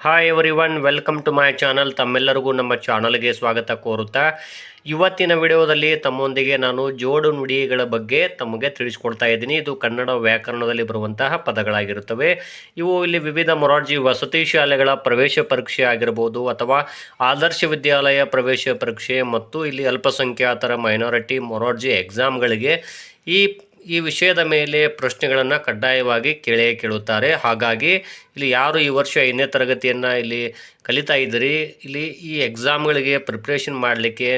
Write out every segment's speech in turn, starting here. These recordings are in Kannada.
Hi everyone welcome to my channel ತಮ್ಮೆಲ್ಲರಿಗೂ ನಮ್ಮ ಚಾನಲ್ಗೆ ಸ್ವಾಗತ ಕೋರುತ್ತಾ. ಇವತ್ತಿನ ವಿಡಿಯೋದಲ್ಲಿ ತಮ್ಮೊಂದಿಗೆ ನಾನು ಜೋಡು ನುಡಿಗಳ ಬಗ್ಗೆ ತಮಗೆ ತಿಳಿಸ್ಕೊಡ್ತಾ ಇದ್ದೀನಿ. ಇದು ಕನ್ನಡ ವ್ಯಾಕರಣದಲ್ಲಿ ಬರುವಂತಹ ಪದಗಳಾಗಿರುತ್ತವೆ. ಇವು ಇಲ್ಲಿ ವಿವಿಧ ಮೊರಾರ್ಜಿ ವಸತಿ ಶಾಲೆಗಳ ಪ್ರವೇಶ ಪರೀಕ್ಷೆ ಆಗಿರ್ಬೋದು ಅಥವಾ ಆದರ್ಶ ವಿದ್ಯಾಲಯ ಪ್ರವೇಶ ಪರೀಕ್ಷೆ ಮತ್ತು ಇಲ್ಲಿ ಅಲ್ಪಸಂಖ್ಯಾತರ ಮೈನಾರಿಟಿ ಮೊರಾರ್ಜಿ ಎಕ್ಸಾಮ್ಗಳಿಗೆ ಈ ಈ ವಿಷಯದ ಮೇಲೆ ಪ್ರಶ್ನೆಗಳನ್ನು ಕಡ್ಡಾಯವಾಗಿ ಕೇಳೇ ಕೇಳುತ್ತಾರೆ. ಹಾಗಾಗಿ ಇಲ್ಲಿ ಯಾರು ಈ ವರ್ಷ ಐದನೇ ತರಗತಿಯನ್ನು ಇಲ್ಲಿ ಕಲಿತಾ ಇದ್ದೀರಿ? ಇಲ್ಲಿ ಈ ಎಕ್ಸಾಮ್ಗಳಿಗೆ ಪ್ರಿಪ್ರೇಷನ್ ಮಾಡಲಿಕ್ಕೆ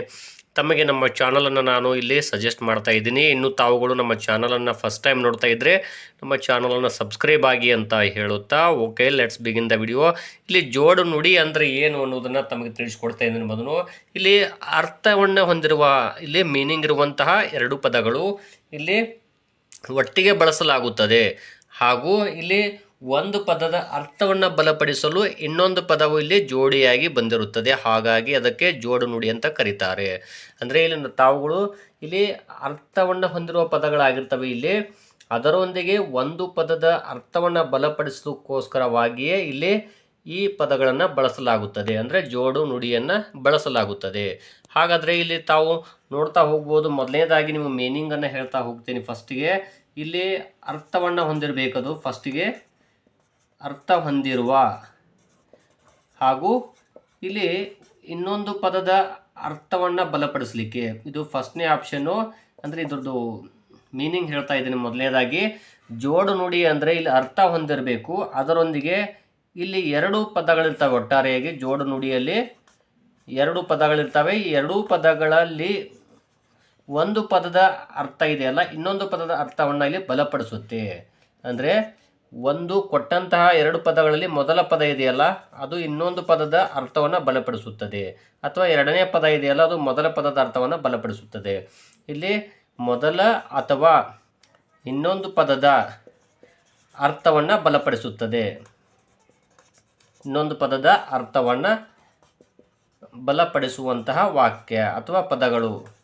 ತಮಗೆ ನಮ್ಮ ಚಾನಲನ್ನು ನಾನು ಇಲ್ಲಿ ಸಜೆಸ್ಟ್ ಮಾಡ್ತಾ ಇದ್ದೀನಿ. ಇನ್ನು ತಾವುಗಳು ನಮ್ಮ ಚಾನಲನ್ನು ಫಸ್ಟ್ ಟೈಮ್ ನೋಡ್ತಾ ಇದ್ದರೆ ನಮ್ಮ ಚಾನಲನ್ನು ಸಬ್ಸ್ಕ್ರೈಬ್ ಆಗಿ ಅಂತ ಹೇಳುತ್ತಾ. Okay let's begin the video ಇಲ್ಲಿ ಜೋಡು ನುಡಿ ಅಂದರೆ ಏನು ಅನ್ನೋದನ್ನು ತಮಗೆ ತಿಳಿಸ್ಕೊಡ್ತಾ ಇದ್ದೀನಿ ಮೊದಲು. ಇಲ್ಲಿ ಅರ್ಥವನ್ನು ಹೊಂದಿರುವ, ಇಲ್ಲಿ ಮೀನಿಂಗ್ ಇರುವಂತಹ ಎರಡು ಪದಗಳು. ಇಲ್ಲಿ ಒಟ್ಟಿಗೆ ಬಳಸಲಾಗುತ್ತದೆ. ಹಾಗೂ ಇಲ್ಲಿ ಒಂದು ಪದದ ಅರ್ಥವನ್ನು ಬಲಪಡಿಸಲು ಇನ್ನೊಂದು ಪದವು ಇಲ್ಲಿ ಜೋಡಿಯಾಗಿ ಬಂದಿರುತ್ತದೆ. ಹಾಗಾಗಿ ಅದಕ್ಕೆ ಜೋಡು ನುಡಿ ಅಂತ ಕರೀತಾರೆ. ಅಂದರೆ ಇಲ್ಲಿ ತಾವುಗಳು ಇಲ್ಲಿ ಅರ್ಥವನ್ನು ಹೊಂದಿರುವ ಪದಗಳಾಗಿರ್ತವೆ. ಇಲ್ಲಿ ಅದರೊಂದಿಗೆ ಒಂದು ಪದದ ಅರ್ಥವನ್ನು ಬಲಪಡಿಸೋಕ್ಕೋಸ್ಕರವಾಗಿಯೇ ಇಲ್ಲಿ ಈ ಪದಗಳನ್ನು ಬಳಸಲಾಗುತ್ತದೆ. ಅಂದರೆ ಜೋಡು ನುಡಿಯನ್ನು ಬಳಸಲಾಗುತ್ತದೆ. ಹಾಗಾದರೆ ಇಲ್ಲಿ ತಾವು ನೋಡ್ತಾ ಹೋಗ್ಬೋದು. ಮೊದಲನೇದಾಗಿ ನಿಮ್ಮ ಮೀನಿಂಗನ್ನು ಹೇಳ್ತಾ ಹೋಗ್ತೀನಿ ಫಸ್ಟಿಗೆ ಇಲ್ಲಿ ಅರ್ಥವನ್ನು ಹೊಂದಿರಬೇಕದು ಫಸ್ಟಿಗೆ ಅರ್ಥ ಹೊಂದಿರುವ ಹಾಗೂ ಇಲ್ಲಿ ಇನ್ನೊಂದು ಪದದ ಅರ್ಥವನ್ನು ಬಲಪಡಿಸಲಿಕ್ಕೆ. ಇದು ಫಸ್ಟ್ನೇ ಆಪ್ಷನ್ನು ಅಂದರೆ ಇದ್ರದ್ದು ಮೀನಿಂಗ್ ಹೇಳ್ತಾ ಇದ್ದೀನಿ ಮೊದಲನೇದಾಗಿ. ಜೋಡು ನುಡಿ ಅಂದರೆ ಇಲ್ಲಿ ಅರ್ಥ ಹೊಂದಿರಬೇಕು. ಅದರೊಂದಿಗೆ ಇಲ್ಲಿ ಎರಡು ಪದಗಳಿರ್ತವೆ ಒಟ್ಟಾರೆಯಾಗಿ. ಜೋಡು ನುಡಿಯಲ್ಲಿ ಎರಡು ಪದಗಳಿರ್ತವೆ. ಈ ಎರಡೂ ಪದಗಳಲ್ಲಿ ಒಂದು ಪದದ ಅರ್ಥ ಇದೆಯಲ್ಲ ಇನ್ನೊಂದು ಪದದ ಅರ್ಥವನ್ನು ಇಲ್ಲಿ ಬಲಪಡಿಸುತ್ತೆ. ಅಂದರೆ ಒಂದು ಕೊಟ್ಟಂತಹ ಎರಡು ಪದಗಳಲ್ಲಿ ಮೊದಲ ಪದ ಇದೆಯಲ್ಲ, ಅದು ಇನ್ನೊಂದು ಪದದ ಅರ್ಥವನ್ನು ಬಲಪಡಿಸುತ್ತದೆ. ಅಥವಾ ಎರಡನೇ ಪದ ಇದೆಯಲ್ಲ, ಅದು ಮೊದಲ ಪದದ ಅರ್ಥವನ್ನು ಬಲಪಡಿಸುತ್ತದೆ. ಇಲ್ಲಿ ಮೊದಲ ಅಥವಾ ಇನ್ನೊಂದು ಪದದ ಅರ್ಥವನ್ನು ಬಲಪಡಿಸುತ್ತದೆ. ಇನ್ನೊಂದು ಪದದ ಅರ್ಥವನ್ನು ಬಲಪಡಿಸುವಂತಹ ವಾಕ್ಯ ಅಥವಾ ಪದಗಳು.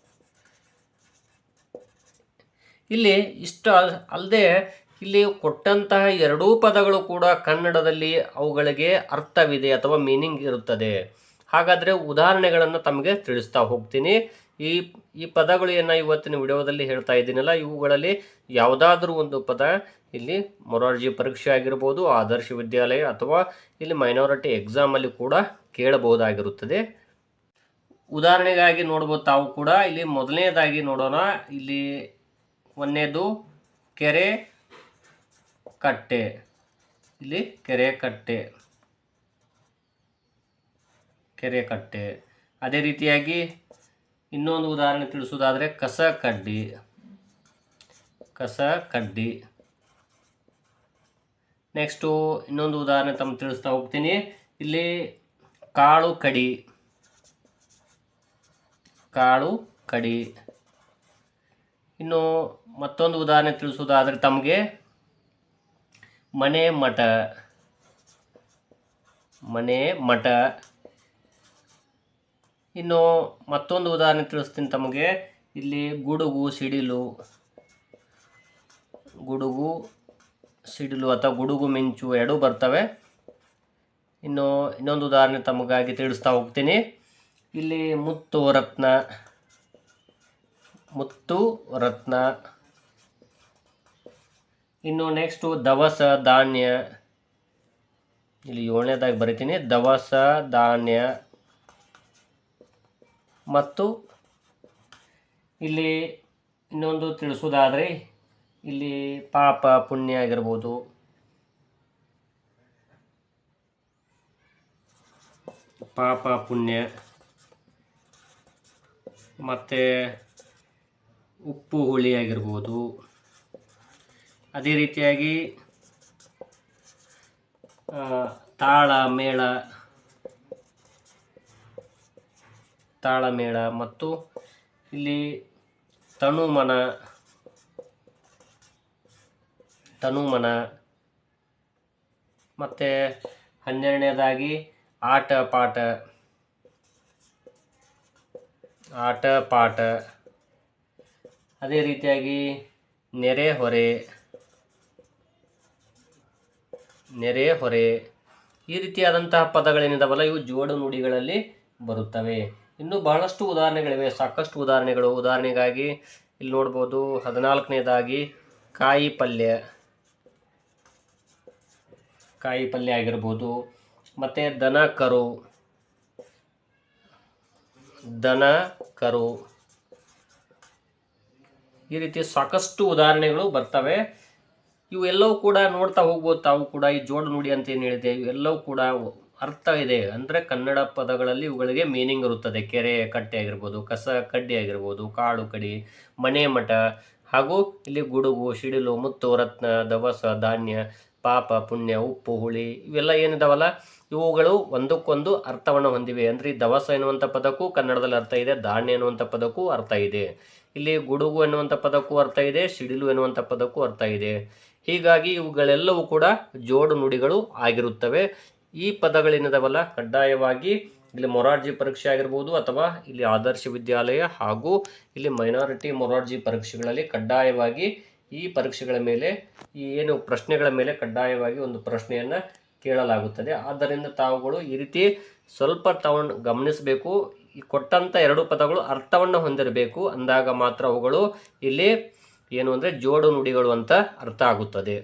ಇಲ್ಲಿ ಇಷ್ಟ ಅಲ್ಲದೆ ಇಲ್ಲಿ ಕೊಟ್ಟಂತಹ ಎರಡೂ ಪದಗಳು ಕೂಡ ಕನ್ನಡದಲ್ಲಿ ಅವುಗಳಿಗೆ ಅರ್ಥವಿದೆ ಅಥವಾ ಮೀನಿಂಗ್ ಇರುತ್ತದೆ. ಹಾಗಾದರೆ ಉದಾಹರಣೆಗಳನ್ನು ತಮಗೆ ತಿಳಿಸ್ತಾ ಹೋಗ್ತೀನಿ. ಈ ಈ ಪದಗಳು ಏನು ಇವತ್ತಿನ ವಿಡಿಯೋದಲ್ಲಿ ಹೇಳ್ತಾ ಇದ್ದೀನಲ್ಲ, ಇವುಗಳಲ್ಲಿ ಯಾವುದಾದ್ರೂ ಒಂದು ಪದ ಇಲ್ಲಿ ಮೊರಾರ್ಜಿ ಪರೀಕ್ಷೆ ಆಗಿರ್ಬೋದು, ಆದರ್ಶ ವಿದ್ಯಾಲಯ ಅಥವಾ ಇಲ್ಲಿ ಮೈನಾರಿಟಿ ಎಕ್ಸಾಮಲ್ಲಿ ಕೂಡ ಕೇಳಬಹುದಾಗಿರುತ್ತದೆ. ಉದಾಹರಣೆಗಾಗಿ ನೋಡ್ಬೋದು ತಾವು ಕೂಡ. ಇಲ್ಲಿ ಮೊದಲನೇದಾಗಿ ನೋಡೋಣ. ಇಲ್ಲಿ ಒಂದನೇದು ಕೆರೆ ಕಟ್ಟೆ. ಇಲ್ಲಿ ಕೆರೆ ಕಟ್ಟೆ. ಕೆರೆ ಕಟ್ಟೆ. ಅದೇ ರೀತಿಯಾಗಿ ಇನ್ನೊಂದು ಉದಾಹರಣೆ ತಿಳಿಸೋದಾದರೆ ಕಸ ಕಡ್ಡಿ. ಕಸ ಕಡ್ಡಿ. ನೆಕ್ಸ್ಟು ಇನ್ನೊಂದು ಉದಾಹರಣೆ ತಮ್ಮ ತಿಳಿಸ್ತಾ ಹೋಗ್ತೀನಿ. ಇಲ್ಲಿ ಕಾಳು ಕಡಿ. ಕಾಳು ಕಡಿ. ಇನ್ನು ಮತ್ತೊಂದು ಉದಾಹರಣೆ ತಿಳಿಸೋದಾದರೆ ತಮಗೆ ಮನೆ ಮಠ. ಮನೆ ಮಠ. ಇನ್ನು ಮತ್ತೊಂದು ಉದಾಹರಣೆ ತಿಳಿಸ್ತೀನಿ ತಮಗೆ. ಇಲ್ಲಿ ಗುಡುಗು, ಸಿಡಿಲು. ಗುಡುಗು, ಸಿಡಿಲು ಅಥವಾ ಗುಡುಗು ಮಿಂಚು ಎರಡೂ ಬರ್ತವೆ. ಇನ್ನು ಇನ್ನೊಂದು ಉದಾಹರಣೆ ತಮಗಾಗಿ ತಿಳಿಸ್ತಾ ಹೋಗ್ತೀನಿ. ಇಲ್ಲಿ ಮುತ್ತು ರತ್ನ ಮುತ್ತು, ರತ್ನ. ಇನ್ನು ನೆಕ್ಸ್ಟು ದವಸ, ಧಾನ್ಯ. ಇಲ್ಲಿ ಏಳನೇದಾಗಿ ಬರಿತೀನಿ. ದವಸ, ಧಾನ್ಯ. ಮತ್ತು ಇಲ್ಲಿ ಇನ್ನೊಂದು ತಿಳಿಸೋದಾದರೆ ಇಲ್ಲಿ ಪಾಪ, ಪುಣ್ಯ ಆಗಿರ್ಬೋದು. ಪಾಪ, ಪುಣ್ಯ. ಮತ್ತು ಉಪ್ಪು ಹುಳಿ ಆಗಿರ್ಬೋದು. ಅದೇ ರೀತಿಯಾಗಿ ತಾಳ, ಮೇಳ ತಾಳಮೇಳ ಮತ್ತು ಇಲ್ಲಿ ತನುಮನ ತನುಮನ, ಮತ್ತು ಹನ್ನೆರಡನೇದಾಗಿ ಆಟ ಪಾಠ ಆಟ ಪಾಠ ಅದೇ ರೀತಿಯಾಗಿ ನೆರೆಹೊರೆ ನೆರೆಹೊರೆ ಈ ರೀತಿಯಾದಂತಹ ಪದಗಳೇನಿದಾವಲ್ಲ ಇವು ಜೋಡು ನುಡಿಗಳಲ್ಲಿ ಬರುತ್ತವೆ. ಇನ್ನು ಬಹಳಷ್ಟು ಉದಾಹರಣೆಗಳಿವೆ. ಸಾಕಷ್ಟು ಉದಾಹರಣೆಗಳು. ಉದಾಹರಣೆಗಾಗಿ ಇಲ್ಲಿ ನೋಡ್ಬೋದು. ಹದಿನಾಲ್ಕನೇದಾಗಿ ಕಾಯಿ ಪಲ್ಯ. ಕಾಯಿ ಪಲ್ಯ ಆಗಿರ್ಬೋದು. ಮತ್ತು ದನ ಕರು. ದನ ಕರು. ಈ ರೀತಿ ಸಾಕಷ್ಟು ಉದಾಹರಣೆಗಳು ಬರ್ತವೆ. ಇವೆಲ್ಲವೂ ಕೂಡ ನೋಡ್ತಾ ಹೋಗ್ಬೋದು ತಾವು ಕೂಡ. ಈ ಜೋಡು ನುಡಿ ಅಂತ ಏನು ಹೇಳಿದೆ? ಇವೆಲ್ಲವೂ ಕೂಡ ಅರ್ಥ ಇದೆ. ಅಂದರೆ ಕನ್ನಡ ಪದಗಳಲ್ಲಿ ಇವುಗಳಿಗೆ ಮೀನಿಂಗ್ ಇರುತ್ತದೆ. ಕೆರೆ, ಕಟ್ಟೆ ಆಗಿರ್ಬೋದು, ಕಸ, ಕಡ್ಡಿ ಆಗಿರ್ಬೋದು, ಕಾಡು, ಕಡಿ, ಮನೆ ಮಠ. ಹಾಗೂ ಇಲ್ಲಿ ಗುಡುಗು, ಸಿಡಿಲು, ಮುತ್ತು, ರತ್ನ, ದವಸ, ಧಾನ್ಯ ಪಾಪ, ಪುಣ್ಯ, ಉಪ್ಪು, ಹುಳಿ ಇವೆಲ್ಲ ಏನಿದಾವಲ್ಲ? ಇವುಗಳು ಒಂದಕ್ಕೊಂದು ಅರ್ಥವನ್ನು ಹೊಂದಿವೆ. ಅಂದರೆ ಈ ದವಸ ಎನ್ನುವಂಥ ಪದಕ್ಕೂ ಕನ್ನಡದಲ್ಲಿ ಅರ್ಥ ಇದೆ, ಧಾನ್ಯ ಎನ್ನುವಂಥ ಪದಕ್ಕೂ ಅರ್ಥ ಇದೆ. ಇಲ್ಲಿ ಗುಡುಗು ಎನ್ನುವಂಥ ಪದಕ್ಕೂ ಅರ್ಥ ಇದೆ ಸಿಡಿಲು ಎನ್ನುವಂಥ ಪದಕ್ಕೂ ಅರ್ಥ ಇದೆ. ಹೀಗಾಗಿ ಇವುಗಳೆಲ್ಲವೂ ಕೂಡ ಜೋಡು ನುಡಿಗಳು ಆಗಿರುತ್ತವೆ. ಈ ಪದಗಳೇನಿದಾವಲ್ಲ? ಕಡ್ಡಾಯವಾಗಿ ಇಲ್ಲಿ ಮೊರಾರ್ಜಿ ಪರೀಕ್ಷೆ ಆಗಿರ್ಬೋದು ಅಥವಾ ಇಲ್ಲಿ ಆದರ್ಶ ವಿದ್ಯಾಲಯ ಹಾಗೂ ಇಲ್ಲಿ ಮೈನಾರಿಟಿ ಮೊರಾರ್ಜಿ ಪರೀಕ್ಷೆಗಳಲ್ಲಿ ಕಡ್ಡಾಯವಾಗಿ ಈ ಪರೀಕ್ಷೆಗಳ ಮೇಲೆ, ಈ ಏನು ಪ್ರಶ್ನೆಗಳ ಮೇಲೆ ಕಡ್ಡಾಯವಾಗಿ ಒಂದು ಪ್ರಶ್ನೆಯನ್ನು ಕೇಳಲಾಗುತ್ತದೆ. ಆದ್ದರಿಂದ ತಾವುಗಳು ಈ ರೀತಿ ಸ್ವಲ್ಪ ತಗೊಂಡು ಗಮನಿಸಬೇಕು. ಈ ಕೊಟ್ಟಂಥ ಎರಡು ಪದಗಳು ಅರ್ಥವನ್ನು ಹೊಂದಿರಬೇಕು. ಅಂದಾಗ ಮಾತ್ರ ಅವುಗಳು ಇಲ್ಲಿ ಏನು ಅಂದರೆ ಜೋಡು ನುಡಿಗಳು ಅಂತ ಅರ್ಥ ಆಗುತ್ತದೆ.